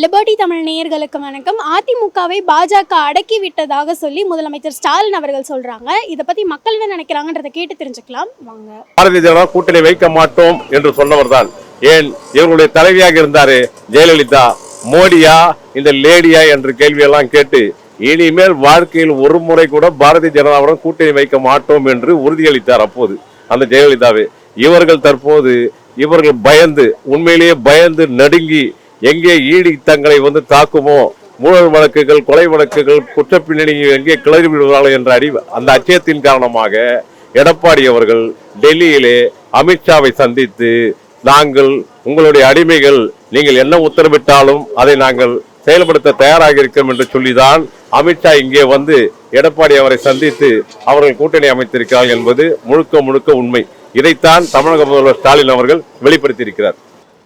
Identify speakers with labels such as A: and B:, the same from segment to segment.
A: Liberty Tamil நேயர்களுக்கு வணக்கம். அதிமுகவை பாஜக அடக்கி விட்டதாக சொல்லி முதலமைச்சர் ஸ்டாலின் அவர்கள் சொல்றாங்க. இதை பத்தி மக்கள் என்ன நினைக்கிறாங்கன்றதை கேட்டு தெரிஞ்சுக்கலாம். வாங்க.
B: பாரதிய ஜனதா கூட்டணி வைக்க மாட்டோம் என்று சொன்னவர்தான். ஏன்? இவர்களுடைய தலைவியாக இருந்தாரு ஜெயலலிதா. மோடியா? இந்த லேடியா? என்ற கேள்வியெல்லாம் கேட்டு இனிமேல் வாழ்க்கையில் ஒரு முறை கூட பாரதிய ஜனதாவுடன் கூட்டணி வைக்க மாட்டோம் என்று உறுதியளித்தார் அப்போது அந்த ஜெயலலிதாவே. இவர்கள் தற்போது இவர்கள் பயந்து உண்மையிலேயே பயந்து நடுங்கி எங்கே ஈடி தங்களை வந்து தாக்குமோ? ஊழல் வழக்குகள் கொலை வழக்குகள் குற்றப்பின்னணி எங்கே கிளறி விடுவார்கள் என்ற அறிவு அந்த அச்சயத்தின் காரணமாக எடப்பாடி அவர்கள் டெல்லியிலே அமித்ஷாவை சந்தித்து நாங்கள் உங்களுடைய அடிமைகள் நீங்கள் என்ன உத்தரவிட்டாலும் அதை நாங்கள் செயல்படுத்த தயாராக இருக்கிறோம் என்று சொல்லிதான் அமித்ஷா இங்கே வந்து எடப்பாடி அவரை சந்தித்து அவர்கள் கூட்டணி அமைத்திருக்கிறார்கள் என்பது முழுக்க முழுக்க உண்மை. இதைத்தான் தமிழக முதல்வர் ஸ்டாலின் அவர்கள் வெளிப்படுத்தியிருக்கிறார்.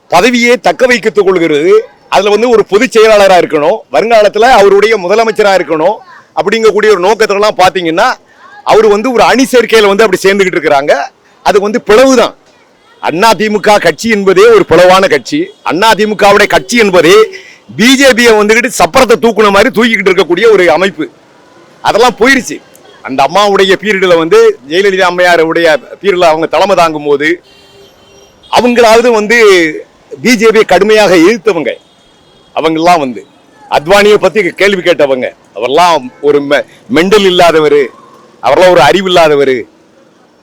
C: பதவியை தக்க வைத்துக் கொள்கிறது. அதுல வந்து ஒரு பொதுச் செயலாளராக இருக்கணும். வருங்காலத்தில் அவருடைய முதலமைச்சராக இருக்கணும். அப்படிங்கக்கூடிய ஒரு நோக்கத்திலலாம் எல்லாம் அவர் வந்து ஒரு அணி சேர்க்கையில் வந்து அப்படி சேர்ந்துகிட்டு இருக்கிறாங்க. அது வந்து பிளவுதான். அண்ணா திமுக கட்சி என்பதே ஒரு பிளவான கட்சி. அண்ணா திமுகவுடைய கட்சி என்பதே பிஜேபியை வந்துக்கிட்டு சப்பரத்தை தூக்குன மாதிரி தூக்கிக்கிட்டு இருக்கக்கூடிய ஒரு அமைப்பு. அதெல்லாம் போயிடுச்சு. அந்த அம்மாவுடைய பீரியடில் வந்து ஜெயலலிதா அம்மையாருடைய பீரியடில் அவங்க தலைமை தாங்கும் போது அவங்களாவது வந்து பிஜேபி கடுமையாக எதிர்த்தவங்க அவங்கெல்லாம் வந்து அத்வானியை பத்தி கேள்வி கேட்டவங்க. அவரெல்லாம் ஒரு மெண்டல் இல்லாதவர் அவர்லாம் ஒரு அறிவு இல்லாதவர்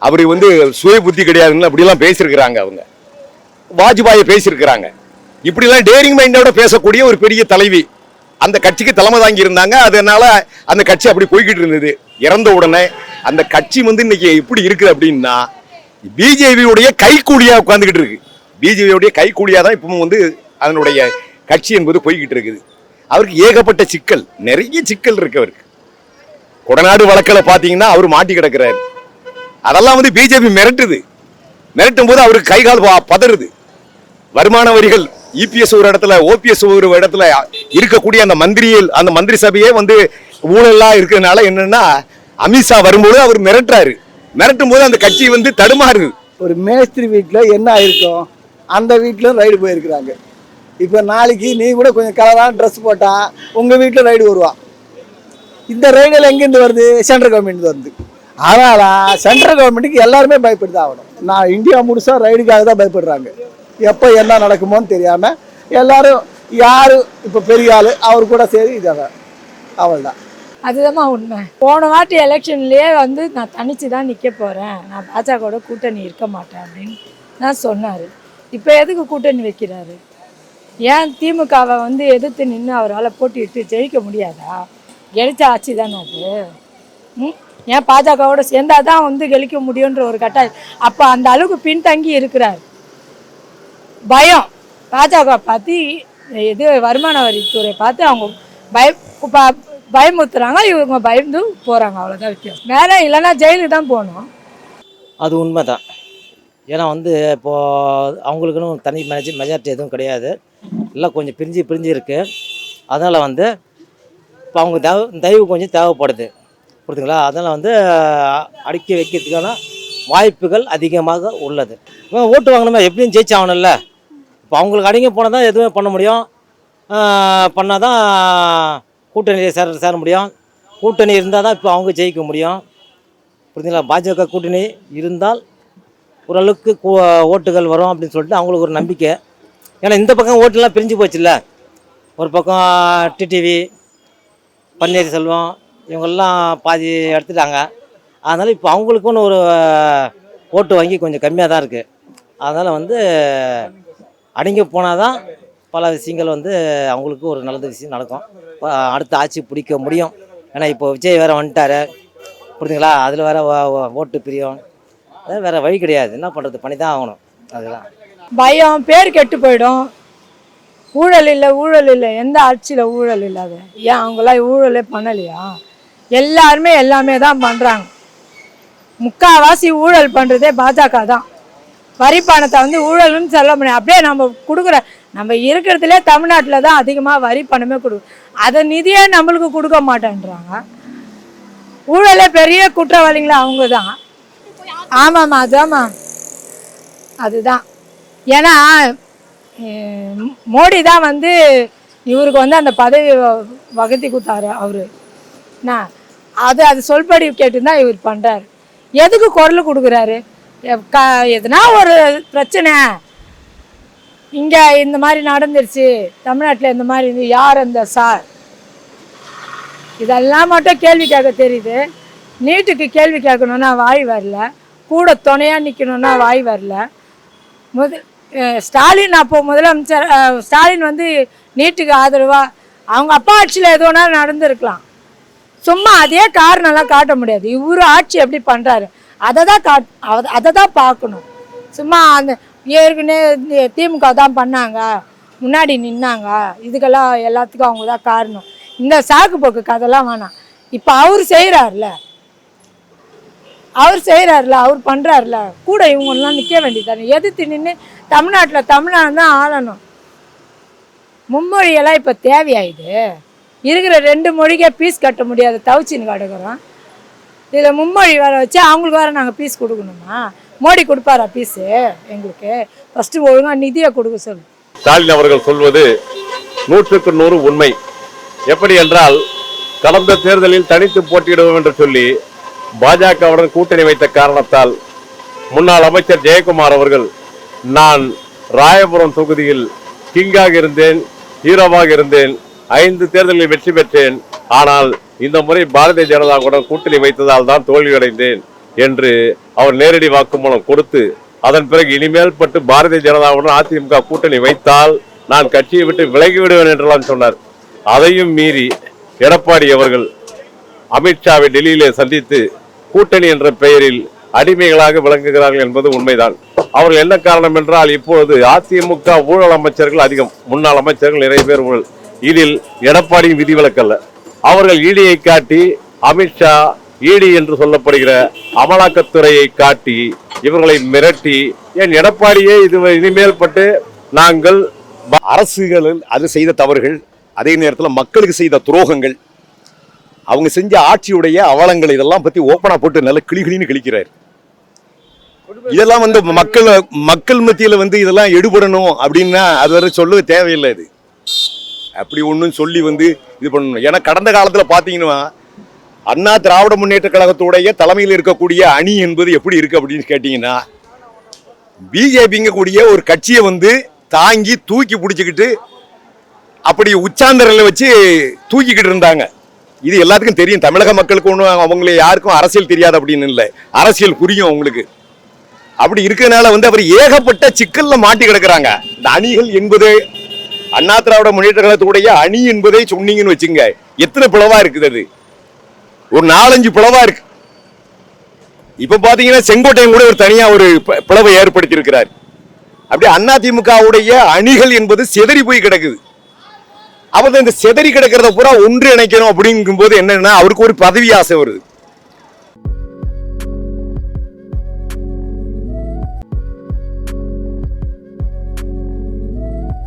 C: அவர் வந்து சுய புத்தி கிடையாதுன்னு அப்படிலாம் பேசியிருக்கிறாங்க அவங்க. வாஜ்பாயை பேசியிருக்கிறாங்க. இப்படிலாம் டேரிங் மைண்டோட பேசக்கூடிய ஒரு பெரிய தலைவி அந்த கட்சிக்கு தலைமை தாங்கி இருந்தாங்க. அதனால அந்த கட்சி அப்படி போய்கிட்டு இருந்தது. இறந்த உடனே அந்த கட்சி வந்து இன்னைக்கு எப்படி இருக்குது அப்படின்னா பிஜேபியுடைய கைக்கூலியாக உட்காந்துக்கிட்டு இருக்கு. பிஜேபியுடைய கைக்கூலியா தான் இப்பவும் வந்து அதனுடைய கட்சி என்பது போய்கிட்டு இருக்குது. அவருக்கு ஏகப்பட்ட சிக்கல் நிறைய சிக்கல் இருக்கு அவருக்கு. கொடநாடு வழக்கில் பார்த்தீங்கன்னா அவர் மாட்டி கிடக்கிறாரு. அதெல்லாம் வந்து பிஜேபி மிரட்டுது. மிரட்டும் போது அவருக்கு கை கால் பதறுது. வருமான வரிகள் இபிஎஸ் ஒரு இடத்துல ஓபிஎஸ் ஒரு இடத்துல இருக்கக்கூடிய அந்த மந்திரியில் அந்த மந்திரி சபையே வந்து ஊழலாக இருக்கிறதுனால என்னன்னா அமித்ஷா வரும்போது அவர் மிரட்டுறாரு. மிரட்டும் போது அந்த கட்சி வந்து தடுமாறுது.
D: ஒரு மேஸ்திரி வீட்டில் என்ன ஆயிருக்கும்? அந்த வீட்டிலும் ரைடு போயிருக்கிறாங்க. இப்போ நாளைக்கு நீ கூட கொஞ்சம் கலரான ட்ரெஸ் போட்டால் உங்கள் வீட்டில் ரைடு வருவான் இந்த ரைடில் எங்கேருந்து வருது? சென்ட்ரல் கவர்மெண்ட் வருது. அதனால் சென்ட்ரல் கவர்மெண்ட்டுக்கு எல்லாருமே பயப்பட்டு தான் ஆகணும். நான் இந்தியா முழுசாக ரைடுக்காக தான் பயப்படுறாங்க. எப்போ என்ன நடக்குமோன்னு தெரியாமல் எல்லாரும் யார் இப்போ பெரிய ஆள் அவர் கூட சரி இதான் அவள் தான்
E: அதுதான் உண்மை. போன வாட்டி எலெக்ஷன்லேயே வந்து நான் தனிச்சு தான் நிற்க போகிறேன் நான் பாஜகவோட கூட்டணி இருக்க மாட்டேன் அப்படின்னு நான் சொன்னார். இப்போ எதுக்கு கூட்டணி வைக்கிறாரு? ஏன் திமுகவை வந்து எதிர்த்து நின்று அவரால் போட்டியிட்டு ஜெயிக்க முடியாதா? கெளிச்ச ஆட்சி தானே அது. ம்? ஏன் பாஜகவோட சேர்ந்தால் தான் வந்து கெளிக்க முடியுன்ற ஒரு கட்டாயம். அப்போ அந்த அளவுக்கு பின்தங்கி இருக்கிறார். பயம். பாஜக பார்த்து இது வருமான வரித்துறை பார்த்து அவங்க பய ப- பயமுறுத்துறாங்க இவங்க பயந்து போகிறாங்க அவ்வளோதான் வித்தியாசம். வேற இல்லைன்னா ஜெயிலுக்கு தான் போகணும்.
F: அது உண்மை தான் ஏன்னா வந்து இப்போது அவங்களுக்குன்னு தனி மெஜ மெஜாரிட்டி எதுவும் கிடையாது. எல்லாம் கொஞ்சம் பிரிஞ்சு பிரிஞ்சு இருக்குது அதனால் வந்து இப்போ அவங்க தேவை தயவு கொஞ்சம் தேவைப்படுது. புரியுதுங்களா அதனால் வந்து அடுக்கி வைக்கிறதுக்கான வாய்ப்புகள் அதிகமாக உள்ளது. இவன் ஓட்டு வாங்கணுமே? எப்படியும் ஜெயிச்சாகணும்ல இப்போ அவங்களுக்கு அடங்கி போனால் தான் எதுவுமே பண்ண முடியும். பண்ணால் தான் கூட்டணியில் சேர சேர முடியும். கூட்டணி இருந்தால் தான் இப்போ அவங்க ஜெயிக்க முடியும். புரியுதுங்களா பாஜக கூட்டணி இருந்தால் ஓரளவுக்கு ஓட்டுகள் வரும் அப்படின்னு சொல்லிட்டு அவங்களுக்கு ஒரு நம்பிக்கை. ஏன்னா இந்த பக்கம் ஓட்டுலாம் பிரிஞ்சு போச்சுல்ல? ஒரு பக்கம் டிடிவி பன்னீர் செல்வம் இவங்கெல்லாம் பாதி எடுத்துட்டாங்க. அதனால் இப்போ அவங்களுக்குன்னு ஒரு ஓட்டு வங்கி கொஞ்சம் கம்மியாக தான் இருக்குது அதனால் வந்து அடங்கி போனால் தான் பல விஷயங்கள் வந்து அவங்களுக்கு ஒரு நல்லது விஷயம் நடக்கும். அடுத்த ஆட்சி பிடிக்க முடியும். ஏன்னா இப்போ விஜய் வேறு வந்துட்டாரு. புரியுதுங்களா அதில் வேறு ஓ- ஓ- ஓட்டு பிரியம். அதான் வேற வழி கிடையாது. என்ன பண்ணுறது பண்ணி தான் ஆகணும். அதுதான்.
E: பயம் பேர் கெட்டு போயிடும். ஊழல் இல்லை ஊழல் இல்லை. எந்த ஆட்சியில் ஊழல் இல்லாத ஏன் அவங்களாம் ஊழலே பண்ணலையா? எல்லாருமே எல்லாமே தான் பண்ணுறாங்க முக்காவாசி ஊழல் பண்ணுறதே பாஜக தான். வரி பணத்தை வந்து ஊழல்னு சொல்ல முடியும் அப்படியே நம்ம கொடுக்குற நம்ம இருக்கிறதுலே தமிழ்நாட்டில் தான் அதிகமாக வரி பணமே கொடுக்கும் அதை நிதியே நம்மளுக்கு கொடுக்க மாட்டேன்றாங்க. ஊழலே பெரிய குற்றவாளிங்களா? அவங்க தான். ஆமாம்மா அதாம்மா அதுதான். ஏன்னா மோடி தான் வந்து இவருக்கு வந்து அந்த பதவி வ- கொடுத்தாரு அவரு. என்ன? அது அது சொல்படி கேட்டுதான் இவர் பண்ணுறாரு எதுக்கு குரல் கொடுக்குறாரு? எ- க- எதுனா ஒரு பிரச்சனை. இங்கே இந்த மாதிரி நடந்துருச்சு. தமிழ்நாட்டில் இந்த மாதிரி இருந்து யார் அந்த சார்? இதெல்லாம் மட்டும் கேள்வி கேட்க தெரியுது. நீட்டுக்கு கேள்வி கேட்கணுன்னா வாய் வரல. கூட துணையாக நிற்கணுன்னா வாய் வரல. முதல் ஸ்டாலின் அப்போ முதலமைச்சர் ஸ்டாலின் வந்து நீட்டுக்கு ஆதரவாக அவங்க அப்பா ஆட்சியில் எது வேணாலும் நடந்திருக்கலாம். சும்மா அதே காரணம்லாம் காட்ட முடியாது. இவர் ஆட்சி எப்படி பண்ணுறாரு அதை தான் காட் அதை தான் பார்க்கணும். சும்மா அந்த ஏற்கனவே திமுக தான் பண்ணாங்க. முன்னாடி நின்னாங்க. இதுக்கெல்லாம் எல்லாத்துக்கும் அவங்க தான் காரணம். இந்த சாக்கு போக்கு கதைலாம் வேணாம். இப்போ அவர் செய்கிறாருல அவர் செய்கிறாருல அவர் பண்ணுறாருல கூட இவங்கெல்லாம் நிற்க வேண்டியதானே எதிர்த்து நின்று தமிழ்நாட்டில் தமிழ்நாடு தான் ஆளணும். மும்மொழியெல்லாம் இப்போ தேவையாயுது. இருக்கிற ரெண்டு மொழிக்கே பீஸ் கட்ட முடியாது. தவிச்சின்னு கிடக்குறோம் இதில் மும்மொழி வேற வச்சு அவங்களுக்கு வேறு நாங்கள் பீஸ் கொடுக்கணுமா? மோடி கொடுப்பாரா பீஸு எங்களுக்கு. ஃபஸ்ட்டு ஒழுங்காக நிதியை கொடுக்க சொல்லு.
B: ஸ்டாலின் அவர்கள் சொல்வது நூற்றுக்கு நூறு உண்மை. எப்படி என்றால் கடந்த தேர்தலில் தனித்து போட்டியிடுவோம் என்று சொல்லி பாஜகவுடன் கூட்டணி வைத்த காரணத்தால் முன்னாள் அமைச்சர் ஜெயக்குமார் அவர்கள் நான் ராயபுரம் தொகுதியில் கிங்காக இருந்தேன் ஹீரோவாக இருந்தேன் ஐந்து தேர்தலில் வெற்றி பெற்றேன் ஆனால் இந்த முறை பாரதிய ஜனதாவுடன் கூட்டணி வைத்ததால் தான் தோல்வியடைந்தேன் என்று அவர் நேரடி வாக்குமூலம் கொடுத்து அதன் பிறகு இனிமேல் பட்டு பாரதிய ஜனதாவுடன் அதிமுக கூட்டணி வைத்தால் நான் கட்சியை விட்டு விலகி விடுவேன் என்றெல்லாம் சொன்னார். அதையும் மீறி எடப்பாடி அவர்கள் அமித்ஷாவை டெல்லியிலே சந்தித்து கூட்டணி என்ற பெயரில் அடிமைகளாக விளங்குகிறார்கள் என்பது உண்மைதான். அவர்கள் என்ன காரணம் என்றால் இப்பொழுது அதிமுக ஊழல் அமைச்சர்கள் அதிகம். முன்னாள் அமைச்சர்கள் நிறைய பேர் ஊழல். இதில் எடப்பாடியின் விதிவிலக்கல்ல அவர்கள் ஈடியை காட்டி அமித்ஷா ஈடி என்று சொல்லப்படுகிற அமலாக்கத்துறையை காட்டி இவர்களை மிரட்டி என் எடப்பாடியே இது இனிமேல் பட்டு நாங்கள்
C: அரசுகளில் அது செய்த தவறுகள் அதே நேரத்தில் மக்களுக்கு செய்த துரோகங்கள் அவங்க செஞ்ச ஆட்சியுடைய அவலங்கள் இதெல்லாம் பத்தி ஓப்பனா போட்டு நல்ல கிளி கிளின்னு கிழிக்கிறார். இதெல்லாம் வந்து மக்கள் மக்கள் மத்தியில் வந்து இதெல்லாம் எடுபடணும் அப்படின்னா அது வரை சொல்ல தேவையில்லை இது அப்படி ஒன்றும் சொல்லி வந்து இது பண்ணணும். ஏன்னா கடந்த காலத்தில் பார்த்தீங்கன்னா அண்ணா திராவிட முன்னேற்ற கழகத்துடைய தலைமையில் இருக்கக்கூடிய அணி என்பது எப்படி இருக்கு அப்படின்னு கேட்டீங்கன்னா பிஜேபிங்க கூடிய ஒரு கட்சியை வந்து தாங்கி தூக்கி பிடிச்சிக்கிட்டு அப்படி உச்சாந்தரில் வச்சு தூக்கிக்கிட்டு இருந்தாங்க. இது எல்லாத்துக்கும் தெரியும். தமிழக மக்களுக்கு ஒன்றும் அவங்களை யாருக்கும் அரசியல் தெரியாது அப்படின்னு இல்லை. அரசியல் புரியும் அவங்களுக்கு. அப்படி இருக்கிறதுனால வந்து அவர் ஏகப்பட்ட சிக்கலில் மாட்டி கிடக்குறாங்க. இந்த அணிகள் என்பது அண்ணா திராவிட முன்னேற்ற கழகத்துடைய அணி என்பதை சொன்னீங்கன்னு வச்சுங்க. எத்தனை பிளவா இருக்குது அது? ஒரு நாலஞ்சு பிளவா இருக்கு. இப்ப பாத்தீங்கன்னா செங்கோட்டையன் கூட ஒரு தனியா ஒரு ப- பிளவை ஏற்படுத்தி இருக்கிறார் அப்படி அதிமுகவுடைய அணிகள் என்பது சிதறி போய் கிடக்குது. அவர் இந்த சிதறி கிடக்கிறத பூரா ஒன்று இணைக்கணும் அப்படிங்கும்போது என்னன்னா அவருக்கு ஒரு பதவி ஆசை வருது.